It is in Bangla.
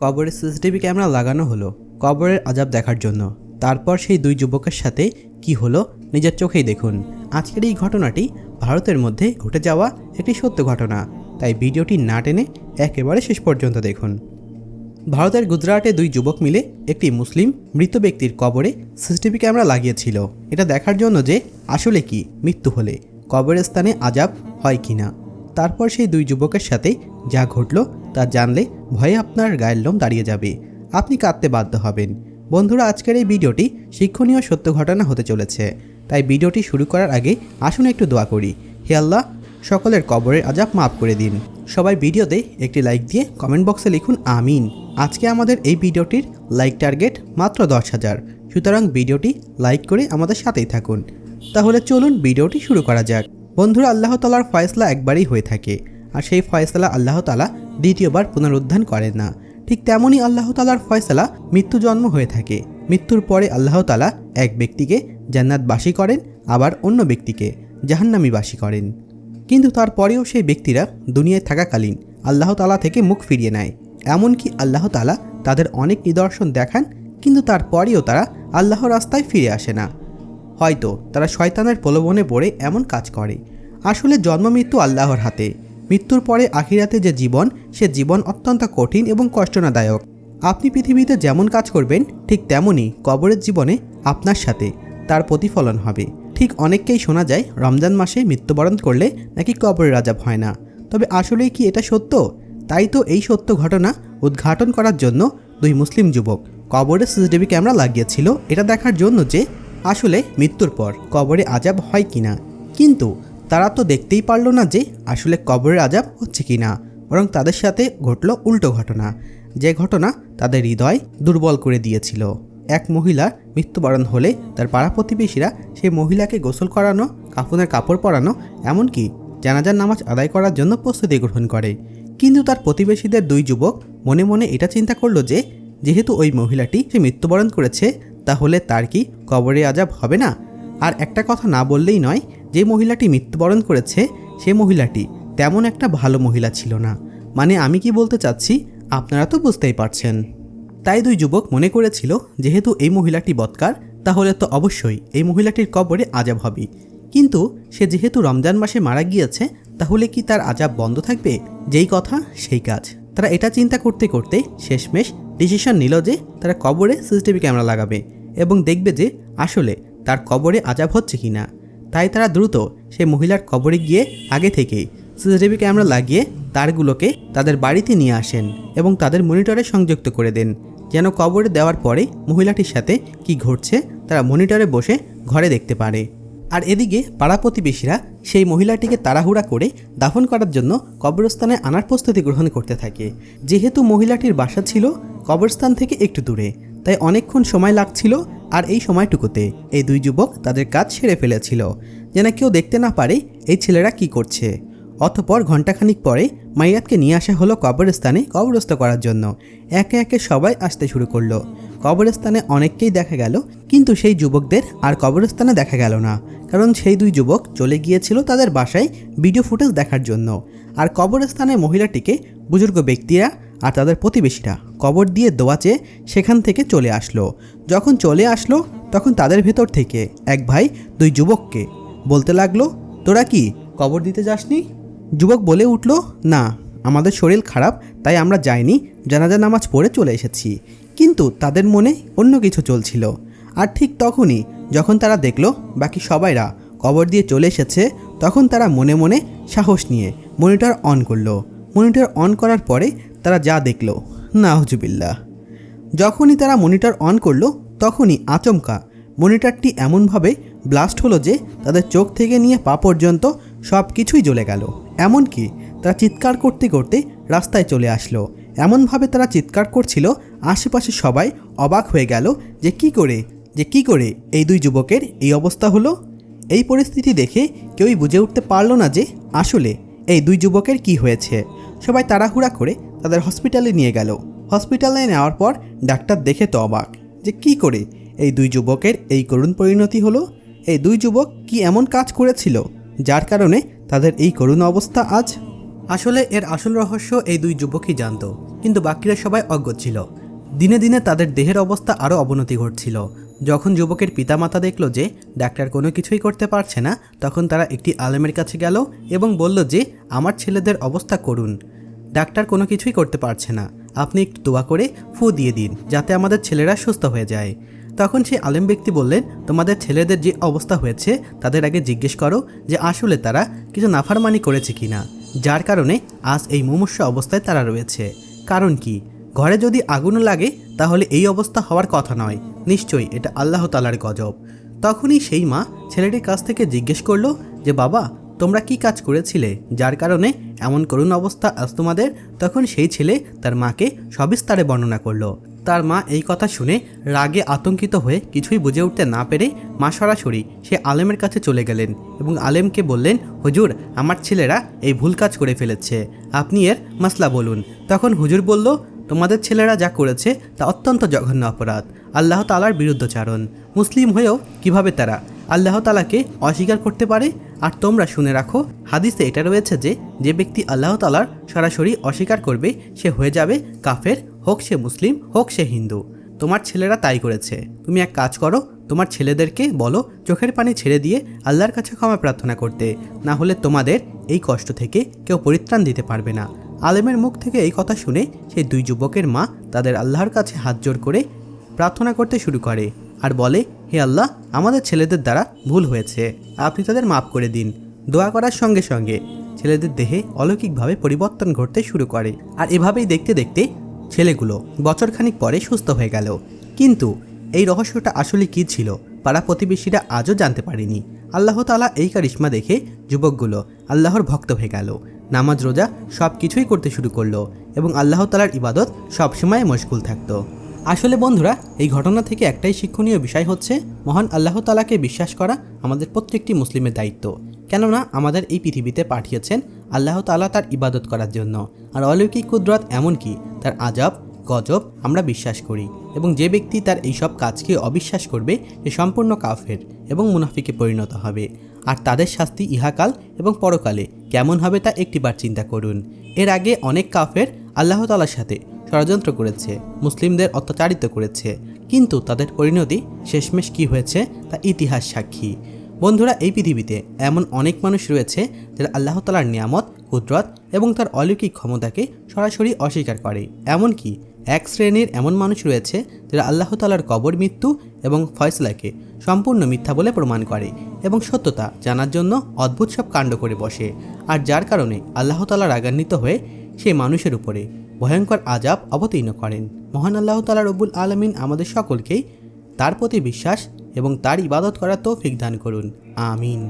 কবরে সিসিটিভি ক্যামেরা লাগানো হলো কবরের আজাব দেখার জন্য। তারপর সেই দুই যুবকের সাথে কি হলো নিজের চোখেই দেখুন। আজকের এই ঘটনাটি ভারতের মধ্যে ঘটে যাওয়া একটি সত্য ঘটনা। তাই ভিডিওটি না টেনে একেবারে শেষ পর্যন্ত দেখুন। ভারতের গুজরাটে দুই যুবক মিলে একটি মুসলিম মৃত ব্যক্তির কবরে সিসিটিভি ক্যামেরা লাগিয়েছিল। এটা দেখার জন্য যে আসলে কি মৃত্যু হলে, কবরের স্থানে আজাব হয় কি না তারপর সেই দুই যুবকের সাথে যা ঘটলো তা জানলে ভয়ে আপনার গায়ের লোম দাঁড়িয়ে যাবে। আপনি কাঁদতে বাধ্য হবেন। বন্ধুরা, আজকের এই ভিডিওটি শিক্ষণীয় সত্য ঘটনা হতে চলেছে। তাই ভিডিওটি শুরু করার আগে আসুন একটু দোয়া করি। হে আল্লাহ, সকলের কবরের আজাব মাফ করে দিন। সবাই ভিডিওতে একটি লাইক দিয়ে কমেন্ট বক্সে লিখুন আমিন। আজকে আমাদের এই ভিডিওটির লাইক টার্গেট মাত্র দশ হাজার। সুতরাং ভিডিওটি লাইক করে আমাদের সাথেই থাকুন। তাহলে চলুন ভিডিওটি শুরু করা যাক। বন্ধুরা, আল্লাহ তালার ফয়সলা একবারই হয়ে থাকে। আর সেই ফয়সলা আল্লাহ তালা দ্বিতীয়বার পুনরুদ্ধার করেন না। ঠিক তেমনই আল্লাহ তালার ফয়সলা মৃত্যু জন্ম হয়ে থাকে। মৃত্যুর পরে আল্লাহ তালা এক ব্যক্তিকে জান্নাতবাসী করেন, আবার অন্য ব্যক্তিকে জাহান্নামীবাসী করেন। কিন্তু তারপরেও সেই ব্যক্তিরা দুনিয়ায় থাকাকালীন আল্লাহ তালা থেকে মুখ ফিরিয়ে নেয়। এমনকি আল্লাহ তালা তাদের অনেক নিদর্শন দেখান, কিন্তু তারপরেও তারা আল্লাহর রাস্তায় ফিরে আসে না। হয়তো তারা শয়তানের প্রলোভনে পড়ে এমন কাজ করে। আসলে জন্ম মৃত্যু আল্লাহর হাতে। মৃত্যুর পরে আখিরাতে যে জীবন, সে জীবন অত্যন্ত কঠিন এবং কষ্টনাদায়ক। আপনি পৃথিবীতে যেমন কাজ করবেন, ঠিক তেমনই কবরের জীবনে আপনার সাথে তার প্রতিফলন হবে। ঠিক অনেককেই শোনা যায়, রমজান মাসে মৃত্যুবরণ করলে নাকি কবরের রাজাব হয় না। তবে আসলেই কি এটা সত্য? তাই তো এই সত্য ঘটনা উদ্ঘাটন করার জন্য দুই মুসলিম যুবক কবরে সিসিটিভি ক্যামেরা লাগিয়েছিল। এটা দেখার জন্য যে আসলে মৃত্যুর পর কবরে আজাব হয় কিনা। কিন্তু তারা তো দেখতেই পারল না যে আসলে কবরের আজাব হচ্ছে কি না বরং তাদের সাথে ঘটল উল্টো ঘটনা। যে ঘটনা তাদের হৃদয় দুর্বল করে দিয়েছিল। এক মহিলা মৃত্যুবরণ হলে তার পাড়া প্রতিবেশীরা সেই মহিলাকে গোসল করানো, কাফনের কাপড় পরানো, এমনকি জানাজার নামাজ আদায় করার জন্য প্রস্তুতি গ্রহণ করে। কিন্তু তার প্রতিবেশীদের দুই যুবক মনে মনে এটা চিন্তা করল যে, যেহেতু ওই মহিলাটি সে মৃত্যুবরণ করেছে, তাহলে তার কি কবরে আজাব হবে না? আর একটা কথা না বললেই নয় যে মহিলাটি মৃত্যুবরণ করেছে, সে মহিলাটি তেমন একটা ভালো মহিলা ছিল না। মানে আমি কি বলতে চাচ্ছি, আপনারা তো বুঝতেই পারছেন। তাই দুই যুবক মনে করেছিল, যেহেতু এই মহিলাটি বৎকার, তাহলে তো অবশ্যই এই মহিলাটির কবরে আজাব হবে। কিন্তু সে যেহেতু রমজান মাসে মারা গিয়েছে, তাহলে কি তার আজাব বন্ধ থাকবে? যেই কথা, সেই কাজ। তারা এটা চিন্তা করতে করতে শেষমেশ ডিসিশন নিল যে তারা কবরে সিসিটিভি ক্যামেরা লাগাবে এবং দেখবে যে আসলে তার কবরে আজাব হচ্ছে কি না তাই তারা দ্রুত সেই মহিলার কবরে গিয়ে আগে থেকেই সিসিটিভি ক্যামেরা লাগিয়ে তারগুলোকে তাদের বাড়িতে নিয়ে আসেন এবং তাদের মনিটরে সংযুক্ত করে দেন। যেন কবরে দেওয়ার পরে মহিলাটির সাথে কি ঘটছে তারা মনিটরে বসে ঘরে দেখতে পারে। আর এদিকে পাড়া প্রতিবেশীরা সেই মহিলাটিকে তাড়াহুড়া করে দাফন করার জন্য কবরস্থানে আনার প্রস্তুতি গ্রহণ করতে থাকে। যেহেতু মহিলাটির বাসা ছিল কবরস্থান থেকে একটু দূরে, তাই অনেকক্ষণ সময় লাগছিল আর এই সময়টুকুতে এই দুই যুবক তাদের কাজ সেরে ফেলেছিল, যেন কেউ দেখতে না পারে এই ছেলেরা কি করছে। অতপর ঘণ্টাখানিক পরে মাইয়াতকে নিয়ে আসা হলো কবরস্থানে কবরস্থ করার জন্য। একে একে সবাই আসতে শুরু করল। কবরস্থানে অনেককেই দেখা গেল, কিন্তু সেই যুবকদের আর কবরস্থানে দেখা গেল না। কারণ সেই দুই যুবক চলে গিয়েছিল তাদের বাসায় ভিডিও ফুটেজ দেখার জন্য। আর কবরস্থানে মহিলাটিকে বুজুর্গ ব্যক্তিরা আর তাদের প্রতিবেশীরা কবর দিয়ে দোয়া চেয়ে সেখান থেকে চলে আসলো। যখন চলে আসলো, তখন তাদের ভেতর থেকে এক ভাই দুই যুবককে বলতে লাগল, তোরা কি কবর দিতে যাসনি? যুবক বলে উঠল, না, আমাদের শরীর খারাপ, তাই আমরা যাইনি, জানাজা নামাজ পড়ে চলে এসেছি। কিন্তু তাদের মনে অন্য কিছু চলছিল। আর ঠিক তখনই যখন তারা দেখল বাকি সবাইরা কবর দিয়ে চলে এসেছে, তখন তারা মনে মনে সাহস নিয়ে মনিটর অন করল। মনিটর অন করার পরে তারা যা দেখল না হজুবিল্লা যখনই তারা মনিটর অন করল, তখনই আচমকা। মনিটরটি এমনভাবে ব্লাস্ট হলো যে, তাদের চোখ থেকে নিয়ে পা পর্যন্ত সব কিছুই জ্বলে গেল। এমনকি তারা চিৎকার করতে করতে রাস্তায় চলে আসলো। এমনভাবে তারা চিৎকার করছিল, আশেপাশে সবাই অবাক হয়ে গেল যে কি করে, যে কি করে এই দুই যুবকের এই অবস্থা হলো। এই পরিস্থিতি দেখে কেউই বুঝে উঠতে পারল না যে, আসলে এই দুই যুবকের কি হয়েছে। সবাই তাড়াহুড়া করে তাদের হসপিটালে নিয়ে গেল। হসপিটালে নেওয়ার পর ডাক্তার দেখে তো অবাক যে কি করে এই দুই যুবকের এই করুণ পরিণতি হলো? এই দুই যুবক কি এমন কাজ করেছিল যার কারণে তাদের এই করুণ অবস্থা আজ? আসলে এর আসল রহস্য এই দুই যুবকই জানত, কিন্তু বাকিরা সবাই অজ্ঞ ছিল। দিনে দিনে তাদের দেহের অবস্থা আরও অবনতি ঘটছিল। যখন যুবকের পিতামাতা দেখল যে ডাক্তার কোনো কিছুই করতে পারছে না, তখন তারা একটি আলেমের কাছে গেল এবং বলল যে, আমার ছেলেদের অবস্থা করুন ডাক্তার কোনো কিছুই করতে পারছে না। আপনি একটু দোয়া করে ফু দিয়ে দিন, যাতে আমাদের ছেলেরা সুস্থ হয়ে যায়। তখন সেই আলেম ব্যক্তি বললেন, তোমাদের ছেলেদের যে অবস্থা হয়েছে, তাদের আগে জিজ্ঞেস করো যে আসলে তারা কিছু নাফারমানি করেছে কিনা, যার কারণে আজ এই মুমূর্ষ অবস্থায় তারা রয়েছে। কারণ কি? ঘরে যদি আগুনও লাগে, তাহলে এই অবস্থা হওয়ার কথা নয়। নিশ্চয়ই এটা আল্লাহ তালার গজব। তখনই সেই মা ছেলেটির কাছ থেকে জিজ্ঞেস করল যে, বাবা তোমরা কি কাজ করেছিলে? যার কারণে এমন করুণ অবস্থা আজ তোমাদের? তখন সেই ছেলে তার মাকে সবিস্তারে বর্ণনা করল। তার মা এই কথা শুনে রাগে আতঙ্কিত হয়ে কিছুই বুঝে উঠতে না পেরে মা সরাসরি সে আলেমের কাছে চলে গেলেন এবং আলেমকে বললেন, হুজুর, আমার ছেলেরা এই ভুল কাজ করে ফেলেছে। আপনি এর মাসলা বলুন। তখন হুজুর বলল, তোমাদের ছেলেরা যা করেছে তা অত্যন্ত জঘন্য অপরাধ। আল্লাহ তালার বিরুদ্ধচারণ। মুসলিম হয়েও কীভাবে তারা আল্লাহ তালাকে অস্বীকার করতে পারে। আর তোমরা শুনে রাখো, হাদিসে এটা রয়েছে যে যে ব্যক্তি আল্লাহ তালার সরাসরি অস্বীকার করবে, সে হয়ে যাবে কাফের, হোক সে মুসলিম, হোক সে হিন্দু। তোমার ছেলেরা তাই করেছে। তুমি এক কাজ করো, তোমার ছেলেদেরকে বলো, চোখের পানি ছেড়ে দিয়ে আল্লাহর কাছে ক্ষমা প্রার্থনা করতে। না হলে তোমাদের এই কষ্ট থেকে কেউ পরিত্রাণ দিতে পারবে না। আলেমের মুখ থেকে এই কথা শুনে সেই দুই যুবকের মা তাদের আল্লাহর কাছে হাত জোর করে প্রার্থনা করতে শুরু করে। আর বলে, হে আল্লাহ, আমাদের ছেলেদের দ্বারা ভুল হয়েছে। আপনি তাদের মাফ করে দিন। দোয়া করার সঙ্গে সঙ্গে ছেলেদের দেহে অলৌকিকভাবে পরিবর্তন ঘটতে শুরু করে। আর এভাবেই দেখতে দেখতে ছেলেগুলো বছরখানিক পরে সুস্থ হয়ে গেল। কিন্তু এই রহস্যটা আসলে কী ছিল, পাড়া প্রতিবেশীরা আজও জানতে পারেনি। আল্লাহ তালা এই কারিশ্মা দেখে যুবকগুলো আল্লাহর ভক্ত হয়ে গেল। নামাজ, রোজা সব কিছুই করতে শুরু করল এবং আল্লাহ তালার ইবাদত সবসময় মশগুল থাকতো। আসলে বন্ধুরা, এই ঘটনা থেকে একটাই শিক্ষণীয় বিষয় হচ্ছে, মহান আল্লাহ তালাকে বিশ্বাস করা আমাদের প্রত্যেকটি মুসলিমের দায়িত্ব। কেননা, আমাদের এই পৃথিবীতে পাঠিয়েছেন আল্লাহ তালা তার ইবাদত করার জন্য। আর অলৌকিক কুদরত এমনকি তার আজাব, গজব আমরা বিশ্বাস করি। এবং যে ব্যক্তি তার এইসব কাজকে অবিশ্বাস করবে, সে সম্পূর্ণ কাফের এবং মুনাফিকে পরিণত হবে। আর তাদের শাস্তি ইহাকাল এবং পরকালে। কেমন হবে তা একটিবার চিন্তা করুন। এর আগে অনেক কাফের আল্লাহ তালার সাথে ষড়যন্ত্র করেছে, মুসলিমদের অত্যাচারিত করেছে। কিন্তু তাদের পরিণতি শেষমেশ কি হয়েছে তা ইতিহাস সাক্ষী। বন্ধুরা, এই পৃথিবীতে এমন অনেক মানুষ রয়েছে যারা আল্লাহ তালার নিয়ামত, কুদরত এবং তার অলৌকিক ক্ষমতাকে সরাসরি অস্বীকার করে। এমনকি এক শ্রেণির এমন মানুষ রয়েছে যারা আল্লাহ তালার কবর, মৃত্যু এবং ফয়সলাকে সম্পূর্ণ মিথ্যা বলে প্রমাণ করে এবং সত্যতা জানার জন্য অদ্ভুত সব কাণ্ড করে বসে। আর যার কারণে আল্লাহ তালা রাগান্বিত হয়ে সেই মানুষের উপরে ভয়ঙ্কর আজাব অবতীর্ণ করেন। মহান আল্লাহ তালা রব্বুল আলমিন আমাদের সকলকেই তার প্রতি বিশ্বাস এবং তার ইবাদত করার তৌফিক দান করুন। আমিন।